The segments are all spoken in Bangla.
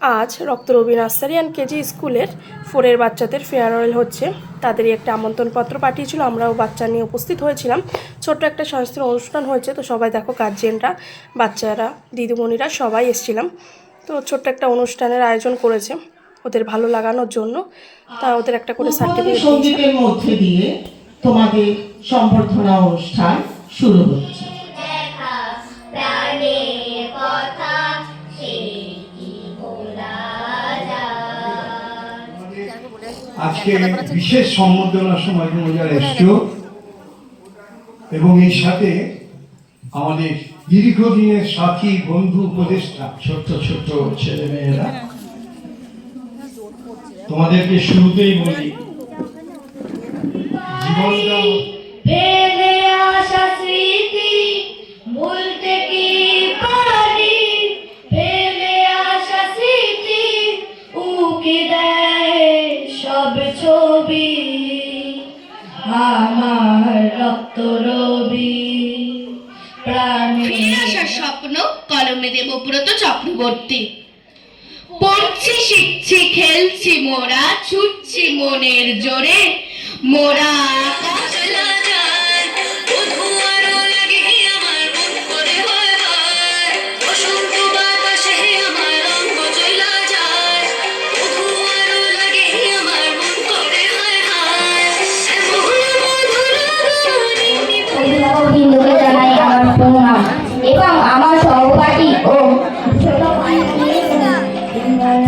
আজ রক্তরবি নার্সারি অ্যান্ড কেজি স্কুলের ফোরের বাচ্চাদের ফেয়ারওয়েল হচ্ছে। তাদেরই একটা আমন্ত্রণপত্র পাঠিয়েছিল আমরাও বাচ্চা নিয়ে উপস্থিত হয়েছিলাম। ছোট্ট একটা সাংস্কৃতিক অনুষ্ঠান হয়েছে তো সবাই দেখো গার্জেনরা বাচ্চারা দিদিমণিরা সবাই এসছিলাম। তো ছোট্ট একটা অনুষ্ঠানের আয়োজন করেছে ওদের ভালো লাগানোর জন্য। তা ওদের একটা করে সার্টিফিকেট মধ্যে দিয়ে তোমাদের সম্বর্ধনা অনুষ্ঠান শুরু হচ্ছে। আজকে বিশেষ সম্বর্ধনার সময় তোমরা যারা এসছো এবং এই সাথে আমাদের দীর্ঘদিনের সাথী বন্ধু উপদেষ্টা ছোট্ট ছোট্ট ছেলে মেয়েরা তোমাদেরকে শুরুতেই বলি জীবনটা প্রাণে আসার স্বপ্ন কলমে দেবব্রত চক্রবর্তী। পড়ছি শিখছি খেলছি মোরা ছুটছি মনের জোরে। মোরা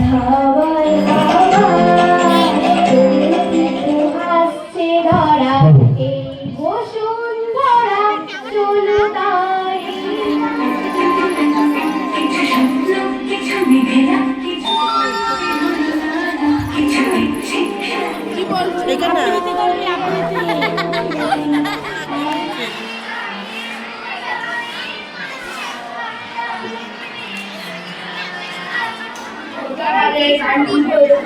তোমার হাওয়ায় হাওয়ায় হাসছে ধরা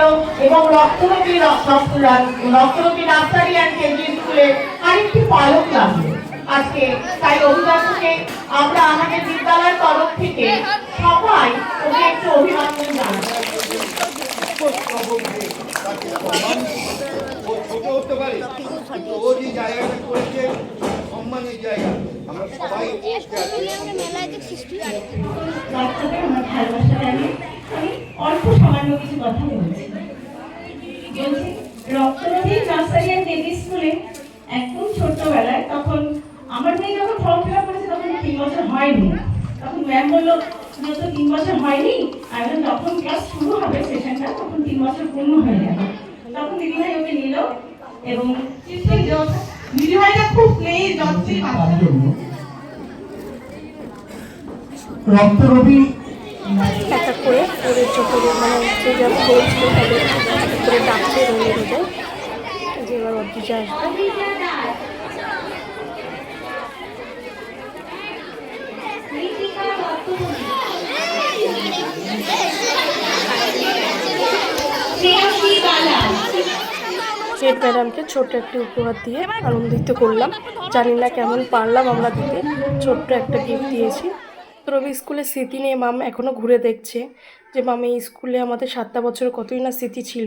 পেল এবং রক্তরোগী রক্তরোগী নার্সারি অ্যান্ড কেন্দ্রীয় স্কুলে আরেকটি পালক লাগল। আজকে তাই অভিভাবককে আমরা আমাদের বিদ্যালয়ের তরফ থেকে সবাই ওকে একটু অভিনন্দন জানাব ও ছোট হতে পারে কিন্তু ও যে জায়গাটা করেছে সম্মানের জায়গা আমরা সবাই ভালোবাসা জানিয়ে আমি অল্প সামান্য কিছু কথা বলছি। বলছি রক্তনদী নার্সারি অ্যান্ড কেজি স্কুলে একদম ছোট্টবেলায় তখন আমার মেয়ে যখন ফর্ম ফিল আপ তখন তিন বছর হয়নি। তখন ম্যাম বলল তো তিন বছর হয়নি? আর যখন ক্লাস শুরু হবে সেশনটা তখন তিন বছর পূর্ণ হয়ে যাবে। তখন দিদিভাই ওকে নিল এবং দিদিভাইটা খুব রক্তরবি এক করে ওদের চোখে মানে যে করেছিল তাদের করে ডাকছে রঙে রোদে যে এবার আসবে। ম্যাডামকে ছোট্ট একটি উপহার দিয়ে আনন্দিত করলাম। জানি না কেমন পারলাম আমরা দিতে। ছোট্ট একটা গিফট দিয়েছি। রবি স্কুলের স্মৃতি নিয়ে মাম এখনও ঘুরে দেখছে যে মাম এই স্কুলে আমাদের সাতটা বছর কতই না স্মৃতি ছিল।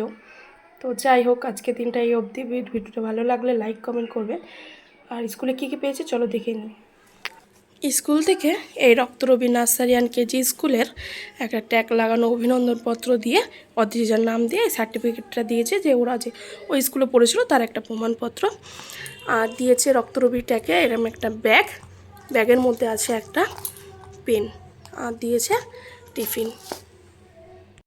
তো যাই হোক, আজকে দিনটা এই অবধি। ভিডিওটা ভালো লাগলে লাইক কমেন্ট করবে আর স্কুলে কী কী পেয়েছে চলো দেখে নিই। স্কুল থেকে এই রক্তরবি নার্সারি অ্যান্ড কেজি স্কুলের একটা ট্যাগ লাগানো অভিনন্দনপত্র দিয়ে অদ্রিজার নাম দিয়ে সার্টিফিকেটটা দিয়েছে যে ওরা যে ওই স্কুলে পড়েছিল তার একটা প্রমাণপত্র। আর দিয়েছে রক্তরবি ট্যাগে এরকম একটা ব্যাগ ব্যাগের মধ্যে আছে একটা পেন আর দিয়েছে টিফিন।